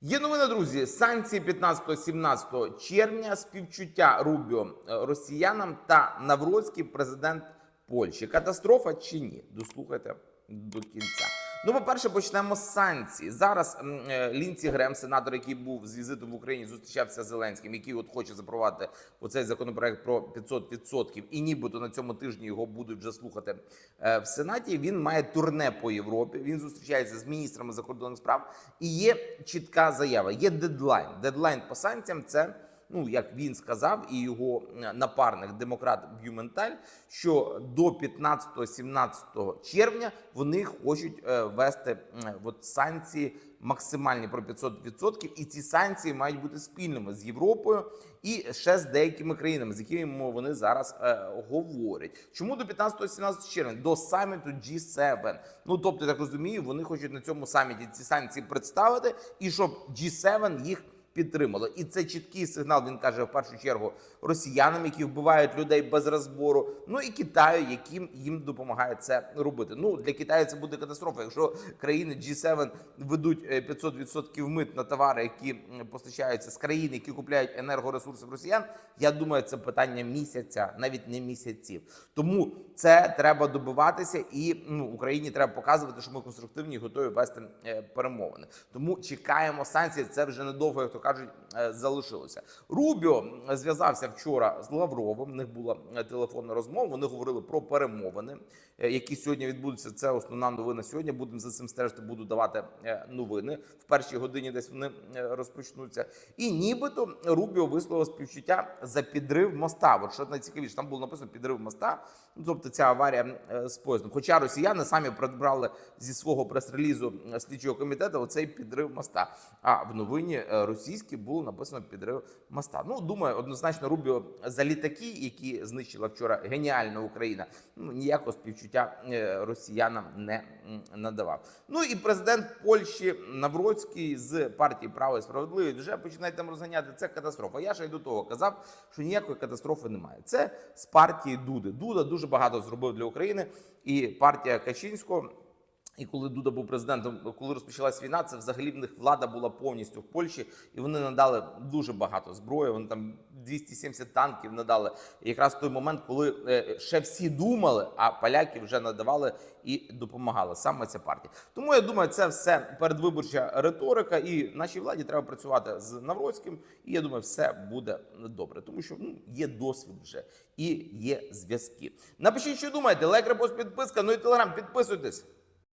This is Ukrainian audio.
Є новина, друзі. Санкції 15-17 червня, співчуття Рубіо е, росіянам та Навроцький президент Польщі. Катастрофа чи ні? Дослухайте до кінця. Ну, по-перше, почнемо з санкцій. Зараз е, Лінці Грем, сенатор, який був з візитом в Україні, зустрічався з Зеленським, який от хоче запровадити оцей законопроект про 500%, і нібито на цьому тижні його будуть вже слухати е, в Сенаті. Він має турне по Європі. Він зустрічається з міністрами закордонних справ. І є чітка заява. Є дедлайн. Дедлайн по санкціям це. Ну, як він сказав, і його е, напарник демократ Б'юменталь, що до 15-17 червня вони хочуть е, ввести от санкції максимальні про 500%, і ці санкції мають бути спільними з Європою і ще з деякими країнами, з якими вони зараз е, говорять. Чому до 15-17 червня? До саміту G7. Ну тобто, так розумію, вони хочуть на цьому саміті ці санкції представити, і щоб G7 їх підтримало. І це чіткий сигнал. Він каже в першу чергу росіянам, які вбивають людей без розбору. Ну і Китаю, яким їм допомагає це робити. Ну для Китаю це буде катастрофа. Якщо країни G7 ведуть е, 500% мит на товари, які постачаються з країн, які купляють енергоресурси в росіян. Я думаю, це питання місяця, навіть не місяців. Тому це треба добиватися, і ну Україні треба показувати, що ми конструктивні і готові вести е, перемовини. Тому чекаємо санкцій. Це вже недовго, як то кажуть, е, залишилося. Рубіо зв'язався вчора з Лавровим. В них була е, телефонна розмова. Вони говорили про перемовини, е, які сьогодні відбудуться. Це основна новина сьогодні. Будемо за цим стежити. Буду давати новини в першій годині. Десь вони розпочнуться. І нібито Рубіо висловив співчуття за підрив моста. От що найцікавіше, там було написано підрив моста. Ну тобто ця аварія з поїздом. Хоча росіяни самі прибрали зі свого прес-релізу слідчого комітету оцей підрив моста. А в новині е, російській було написано підрив моста. Ну думаю, однозначно Рубіо за літаки, які знищила вчора геніальна Україна. Ну ніякого співчуття е, росіянам не надавав. Ну і президент Польщі Навроцький з партії Право і справедливість вже починає там розганяти. Це катастрофа. Я ще й до того казав, що ніякої катастрофи немає. Це з партії Дуди. Дуда дуже багато зробив для України, і партія Качинського. І коли Дуда був президентом, коли розпочалась війна, це взагалі в них влада була повністю в Польщі, і вони надали дуже багато зброї. Вони там 270 танків надали. І якраз в той момент, коли е, ще всі думали, а поляки вже надавали і допомагали саме ця партія. Тому я думаю, це все передвиборча риторика, і нашій владі треба працювати з Навроцьким. І я думаю, все буде добре, тому що ну є досвід вже і є зв'язки. Напишіть, що думаєте, лайк, репост, підписка. Ну і телеграм, підписуйтесь.